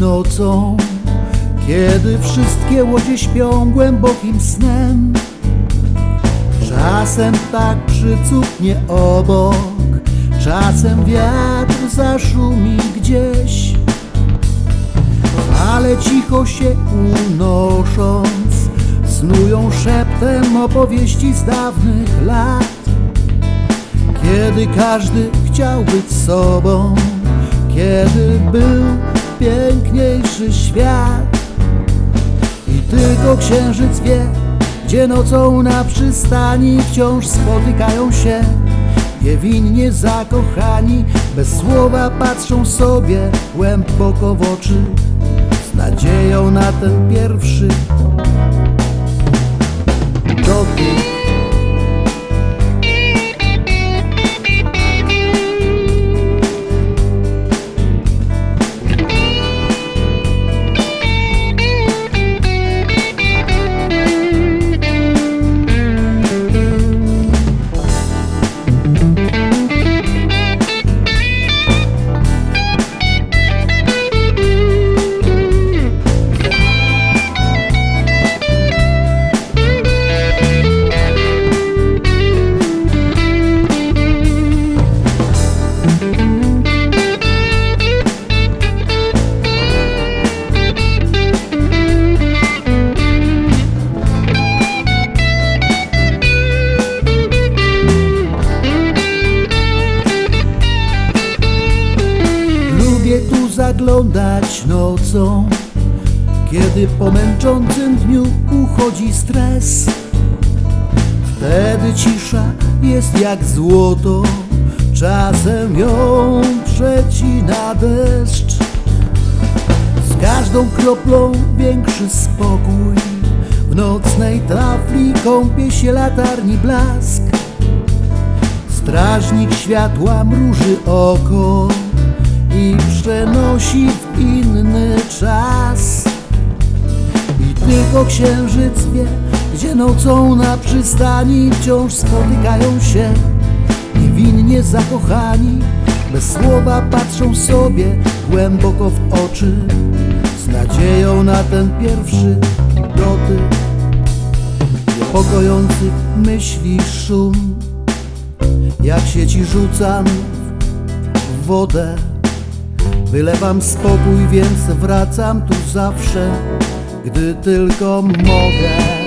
nocą, kiedy wszystkie łodzie śpią głębokim snem. Czasem tak przycupnie obok, czasem wiatr zaszumi gdzieś, ale cicho się unosząc, snują szeptem opowieści z dawnych lat. Kiedy każdy chciał być sobą, kiedy był piękniejszy świat. I tylko księżyc wie, gdzie nocą na przystani wciąż spotykają się. Niewinnie zakochani, bez słowa patrzą sobie głęboko w oczy, z nadzieją na ten pierwszy dotyk. Zaglądać nocą, kiedy po męczącym dniu uchodzi stres. Wtedy cisza jest jak złoto, czasem ją przecina deszcz. Z każdą kroplą większy spokój, w nocnej tafli kąpie się latarni blask. Strażnik światła mruży oko przenosi w inny czas. I tylko księżyc wie, gdzie nocą na przystani wciąż spotykają się niewinnie zakochani. Bez słowa patrzą sobie głęboko w oczy, z nadzieją na ten pierwszy dotyk. Niepokojący myśli szum, jak sieci rzucam w wodę. Wylewam spokój, więc wracam tu zawsze, gdy tylko mogę.